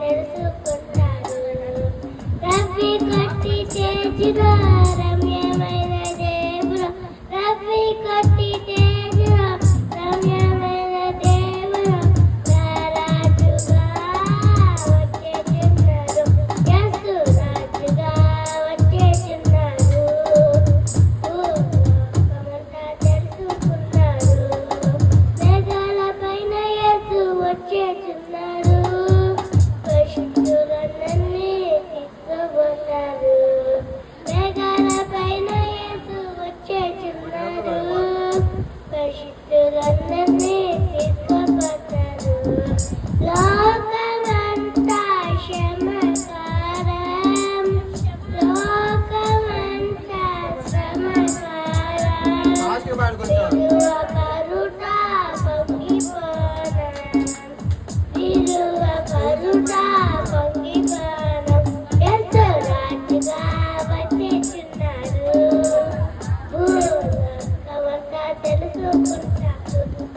తెలుసుకుంటారు రవి కట్టి చేసిన వచ్చేస్తున్నారు పరిశుద్ధులందరినీ తీసుకుపోతారు మేఘాల పైన యేసు వచ్చేస్తున్నారు. పరిశుద్ధులందరినీ తీసుకుపోతారు లోకమంతా క్షమకారం. లోకమంతా శ్రమకారం పాడుకుంటాం Jangan lupa.